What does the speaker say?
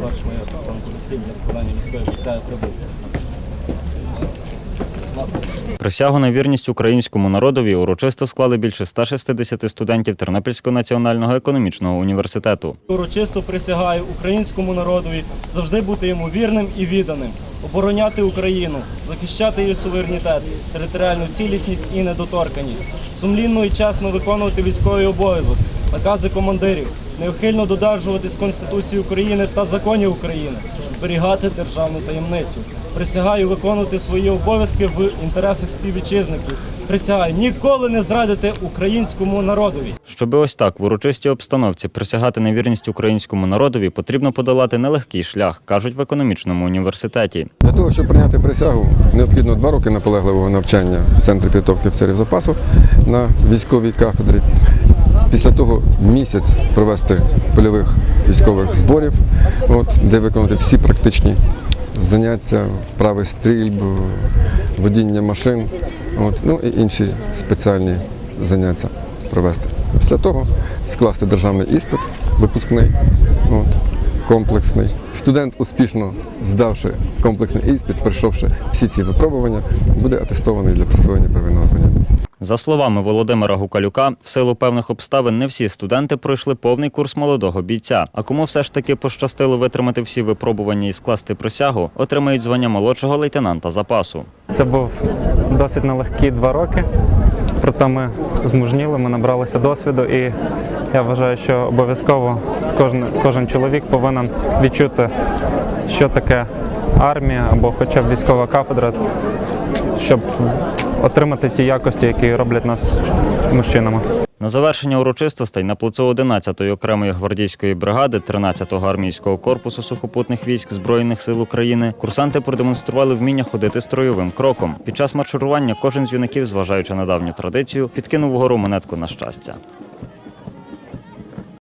товариш майор самопостійне для складання військової присяги прибув. Присягу на вірність українському народові урочисто склали більше 160 студентів Тернопільського національного економічного університету. Урочисто присягаю українському народові завжди бути йому вірним і відданим, обороняти Україну, захищати її суверенітет, територіальну цілісність і недоторканість, сумлінно і чесно виконувати військовий обов'язок, накази командирів, неухильно додержуватись Конституції України та законів України, зберігати державну таємницю. Присягаю виконувати свої обов'язки в інтересах співвітчизників. Присягаю ніколи не зрадити українському народові. Щоби ось так в урочистій обстановці присягати на вірність українському народові, потрібно подолати нелегкий шлях, кажуть в економічному університеті. Для того, щоб прийняти присягу, необхідно два роки наполегливого навчання в центрі підготовки офіцерів запасу на військовій кафедрі. Після того місяць провести польових військових зборів, от, де виконати всі практичні заняття, вправи стрільб, водіння машин, от, ну і інші спеціальні заняття провести. Після того скласти державний іспит, випускний. От, комплексний. Студент, успішно здавши комплексний іспит, пройшовши всі ці випробування, буде атестований для присвоєння первинного звання. За словами Володимира Гукалюка, в силу певних обставин не всі студенти пройшли повний курс молодого бійця. А кому все ж таки пощастило витримати всі випробування і скласти присягу, отримають звання молодшого лейтенанта запасу. Це був досить нелегкі два роки. Проте ми змужніли, ми набралися досвіду, і я вважаю, що обов'язково кожен, кожен чоловік повинен відчути, що таке армія або хоча б військова кафедра, щоб отримати ті якості, які роблять нас мужчинами. На завершення урочистостей на плацу 11-ї окремої гвардійської бригади 13-го армійського корпусу сухопутних військ Збройних сил України курсанти продемонстрували вміння ходити строєвим кроком. Під час марширування кожен з юнаків, зважаючи на давню традицію, підкинув вгору монетку на щастя.